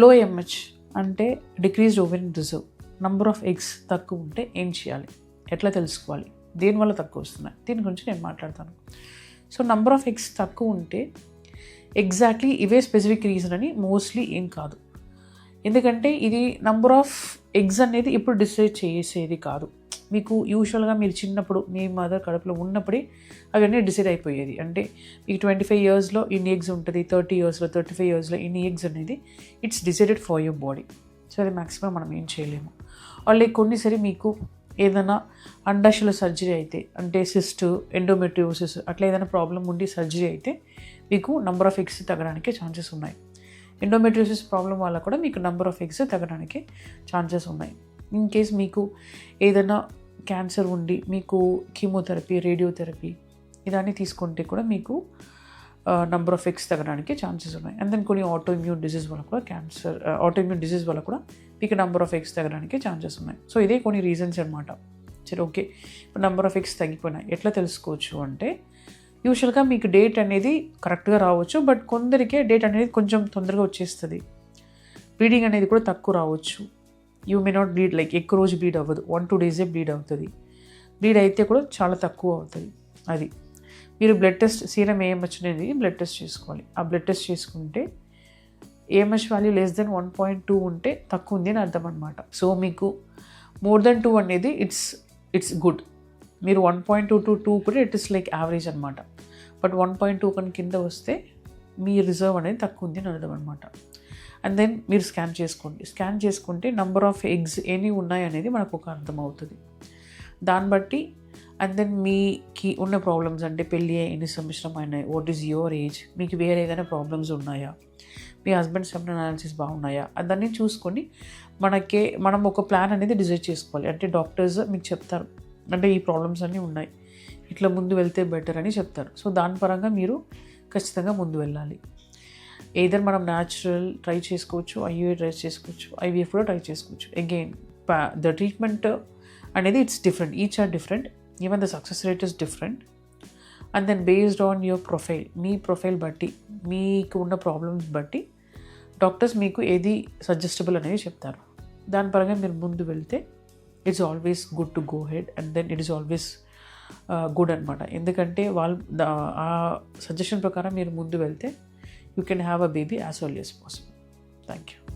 లో ఎంహెచ్ అంటే decreased ovarian reserve number of eggs తక్కువ ఉంటే ఏం చేయాలి? ఎట్లా తెలుసుకోవాలి? దేనివల్ల తక్కువ వస్తున్నాయి? దీని గురించి నేను మాట్లాడతాను. సో నంబర్ ఆఫ్ ఎగ్స్ తక్కువ ఉంటే ఎగ్జాక్ట్లీ ఇవే స్పెసిఫిక్ రీజన్ అని మోస్ట్లీ ఏం కాదు. ఎందుకంటే ఇది నంబర్ ఆఫ్ ఎగ్స్ అనేది ఇప్పుడు డిసైడ్ చేసేది కాదు. మీకు యూజువల్గా మీరు చిన్నప్పుడు మీ మదర్ కడుపులో ఉన్నప్పుడే అవన్నీ డిసైడ్ అయిపోయేది. అంటే మీకు ట్వంటీ ఫైవ్ ఇయర్స్లో ఇన్ని ఎగ్స్ ఉంటుంది థర్టీ ఇయర్స్లో థర్టీ ఫైవ్ ఇయర్స్లో ఇన్ని ఎగ్స్ అనేది it's decided for your body so అది మ్యాక్సిమం మనం ఏం చేయలేము. వాళ్ళే కొన్నిసరి మీకు ఏదైనా అండాశుల సర్జరీ అయితే అంటే సిస్ట్ ఎండోమెట్రియోసిస్ అట్లా ఏదైనా ప్రాబ్లం ఉండి సర్జరీ అయితే మీకు నంబర్ ఆఫ్ ఎగ్స్ తగ్గడానికి ఛాన్సెస్ ఉన్నాయి. ఎండోమెట్రియోసిస్ ప్రాబ్లం వల్ల కూడా మీకు నంబర్ ఆఫ్ ఎగ్స్ తగ్గడానికి ఛాన్సెస్ ఉన్నాయి. ఇన్ కేస్ మీకు ఏదైనా క్యాన్సర్ ఉండి మీకు కీమోథెరపీ రేడియోథెరపీ ఇదాన్ని తీసుకుంటే కూడా మీకు నంబర్ ఆఫ్ ఎక్స్ తగ్గడానికి ఛాన్సెస్ ఉన్నాయి. అండ్ దెన్ కొన్ని ఆటోఇమ్యూన్ డిసీజ్ వల్ల కూడా క్యాన్సర్ ఆటోఇమ్యూన్ డిసీజ్ వల్ల కూడా మీకు నంబర్ ఆఫ్ ఎక్స్ తగ్గడానికి ఛాన్సెస్ ఉన్నాయి. సో ఇదే కొన్ని రీజన్స్ అనమాట సరే ఓకే ఇప్పుడు నెంబర్ ఆఫ్ ఎక్స్ తగ్గిపోయినాయి. ఎట్లా తెలుసుకోవచ్చు అంటే యూజువల్గా మీకు డేట్ అనేది కరెక్ట్గా రావచ్చు బట్ కొందరికే డేట్ అనేది కొంచెం తొందరగా వచ్చేస్తుంది. బ్లీడింగ్ అనేది కూడా తక్కువ రావచ్చు. You may not bleed like ఎక్కువ రోజు బ్లీడ్ అవ్వదు. వన్ టూ డేసే బ్లీడ్ అవుతుంది. బ్లీడ్ అయితే కూడా చాలా తక్కువ అవుతుంది. అది. మీరు బ్లడ్ టెస్ట్ సీరం ఏఎంహెచ్ అనేది బ్లడ్ టెస్ట్ చేసుకోవాలి. ఆ బ్లడ్ టెస్ట్ చేసుకుంటే AMH value less than one point two ఉంటే తక్కువ ఉంది అని అర్థం అనమాట సో మీకు మోర్ దెన్ టూ అనేది ఇట్స్ ఇట్స్ గుడ్ మీరు one point two to two కూడా ఇట్ ఇస్ లైక్ యావరేజ్ అనమాట బట్ వన్ పాయింట్ టూ కన్నా కింద వస్తే మీ రిజర్వ్ అనేది తక్కువ ఉంది అని అర్థం అనమాట అండ్ దెన్ మీరు స్కాన్ చేసుకోండి. స్కాన్ చేసుకుంటే నంబర్ ఆఫ్ ఎగ్స్ ఎన్ని ఉన్నాయి అనేది మనకు ఒక అర్థమవుతుంది. దాన్ని బట్టి అండ్ దెన్ మీకి ఉన్న ప్రాబ్లమ్స్ అంటే పెళ్ళి ఎన్ని సంవత్సరం అయినాయి వాట్ ఈస్ యువర్ ఏజ్ మీకు వేరే ఏదైనా ప్రాబ్లమ్స్ ఉన్నాయా? మీ హస్బెండ్ సెప్టన్ అనాలిసిస్ బాగున్నాయా? అదన్నీ చూసుకొని మనకే మనం ఒక ప్లాన్ అనేది డిసైడ్ చేసుకోవాలి. అంటే డాక్టర్స్ మీకు చెప్తారు అంటే ఈ ప్రాబ్లమ్స్ అన్నీ ఉన్నాయి. ఇట్లా ముందు వెళ్తే బెటర్ అని చెప్తారు. సో దాని పరంగా మీరు ఖచ్చితంగా ముందు వెళ్ళాలి. ఏదర్ మనం న్యాచురల్ ట్రై చేసుకోవచ్చు ఐవీఏ ట్రై చేసుకోవచ్చు ఐవీఎఫ్ కూడా ట్రై చేసుకోవచ్చు. అగైన్ ద ట్రీట్మెంట్ అనేది it's different each are different even the success rate is different and then based on your profile me profile బట్టి మీకు ఉన్న ప్రాబ్లమ్స్ బట్టి డాక్టర్స్ మీకు ఏది సజెస్టబుల్ అనేది చెప్తారు. దాని పరంగా మీరు ముందు వెళ్తే it's always good to go head and then it is always good అనమాట ఎందుకంటే వాళ్ళు ఆ సజెషన్ ప్రకారం మీరు ముందు వెళ్తే you can have a baby as early as possible. Thank you.